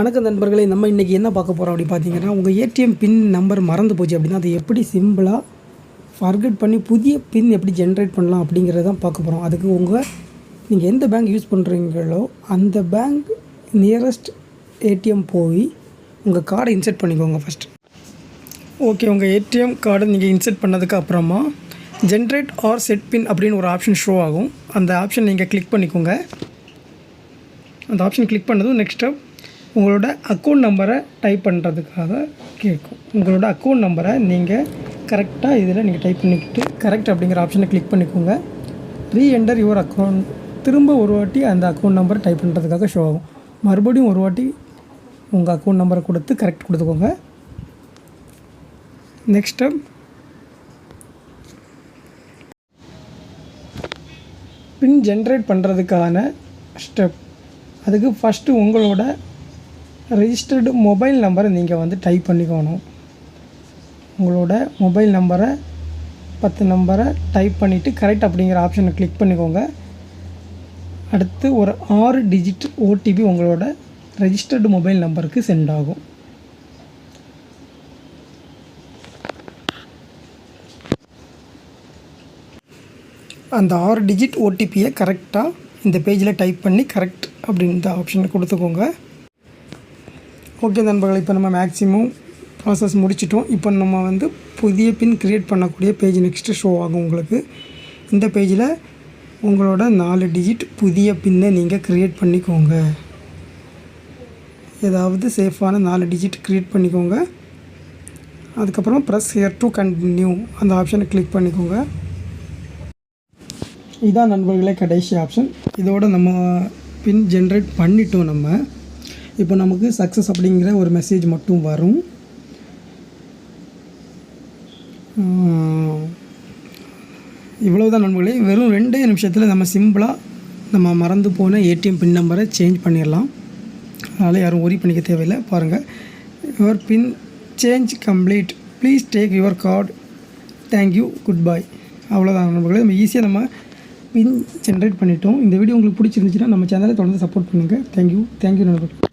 வணக்கம் நண்பர்களே நம்ம இன்றைக்கி என்ன பார்க்க போகிறோம் அப்படி பார்த்தீங்கன்னா உங்கள் ஏடிஎம் பின் நம்பர் மறந்து போச்சு அப்படின்னா அதை எப்படி சிம்பிளாக ஃபர்கட் பண்ணி புதிய பின் எப்படி ஜென்ரேட் பண்ணலாம் அப்படிங்கிறத தான் பார்க்க போகிறோம் அதுக்கு உங்கள் நீங்கள் எந்த பேங்க் யூஸ் பண்ணுறீங்களோ அந்த பேங்க் நியரஸ்ட் ஏடிஎம் போய் உங்கள் கார்டை இன்செர்ட் பண்ணிக்கோங்க ஃபஸ்ட் ஓகே உங்கள் ஏடிஎம் கார்டை நீங்கள் இன்செர்ட் பண்ணதுக்கு அப்புறமா ஜென்ரேட் ஆர் செட் பின் அப்படின்னு ஒரு ஆப்ஷன் ஷோ ஆகும். அந்த ஆப்ஷன் நீங்கள் கிளிக் பண்ணிக்கோங்க. அந்த ஆப்ஷன் கிளிக் பண்ணதும் நெக்ஸ்ட் ஸ்டெப் உங்களோட அக்கௌண்ட் நம்பரை டைப் பண்ணுறதுக்காக கேட்கும். உங்களோட அக்கௌண்ட் நம்பரை நீங்கள் கரெக்டாக இதில் நீங்கள் டைப் பண்ணிக்கிட்டு கரெக்ட் அப்படிங்கிற ஆப்ஷனை கிளிக் பண்ணிக்கோங்க. ரீ என்டர் யுவர் அக்கௌண்ட் திரும்ப ஒரு வாட்டி அந்த அக்கௌண்ட் நம்பரை டைப் பண்ணுறதுக்காக ஷோ ஆகும். மறுபடியும் ஒரு வாட்டி உங்கள் அக்கௌண்ட் நம்பரை கொடுத்து கரெக்ட் கொடுத்துக்கோங்க. நெக்ஸ்ட் ஸ்டெப் பின் ஜென்ரேட் பண்ணுறதுக்கான ஸ்டெப் அதுக்கு ஃபஸ்ட்டு உங்களோட ரெஜிஸ்டர்டு மொபைல் நம்பரை நீங்கள் வந்து டைப் பண்ணிக்கணும். உங்களோட மொபைல் நம்பரை பத்து நம்பரை டைப் பண்ணிவிட்டு கரெக்ட் அப்படிங்கிற ஆப்ஷனை கிளிக் பண்ணிக்கோங்க. அடுத்து ஒரு ஆறு டிஜிட் ஓடிபி உங்களோட ரெஜிஸ்டர்டு மொபைல் நம்பருக்கு சென்ட் ஆகும். அந்த ஆறு டிஜிட் ஓடிபியை கரெக்டாக இந்த பேஜில் டைப் பண்ணி கரெக்ட் அப்படின்ற ஆப்ஷனை கொடுத்துக்கோங்க. ஓகே நண்பர்கள் இப்போ நம்ம மேக்ஸிமம் ப்ராசஸ் முடிச்சிட்டோம். இப்போ நம்ம வந்து புதிய பின் க்ரியேட் பண்ணக்கூடிய பேஜ் நெக்ஸ்ட்டு ஷோ ஆகும் உங்களுக்கு. இந்த பேஜில் உங்களோட நாலு டிஜிட் புதிய பின்னை நீங்கள் க்ரியேட் பண்ணிக்கோங்க. ஏதாவது சேஃபான நாலு டிஜிட் க்ரியேட் பண்ணிக்கோங்க. அதுக்கப்புறம் ப்ரெஸ் ஹியர் டு கண்டினியூ அந்த ஆப்ஷனை கிளிக் பண்ணிக்கோங்க. இதான் நண்பர்களே கடைசி ஆப்ஷன் இதோட நம்ம பின் ஜென்ரேட் பண்ணிட்டோம் நம்ம. இப்போ நமக்கு சக்ஸஸ் அப்படிங்கிற ஒரு மெசேஜ் மட்டும் வரும். இவ்வளோதான் நண்பர்களே. வெறும் ரெண்டே நிமிஷத்தில் நம்ம சிம்பிளாக நம்ம மறந்து போன ஏடிஎம் பின் நம்பரை சேஞ்ச் பண்ணிடலாம். அதனால் யாரும் ஒரி பண்ணிக்க தேவையில்லை. பாருங்கள் your pin change complete please take your card thank you good bye அவ்வளோதான் நண்பர்களே. நம்ம ஈஸியாக நம்ம பின் ஜென்ரேட் பண்ணிட்டோம். இந்த வீடியோ உங்களுக்கு பிடிச்சிருந்துச்சுன்னா நம்ம சேனலை தொடர்ந்து சப்போர்ட் பண்ணுங்கள் தேங்க்யூ தேங்க்யூ நண்பர்கள்.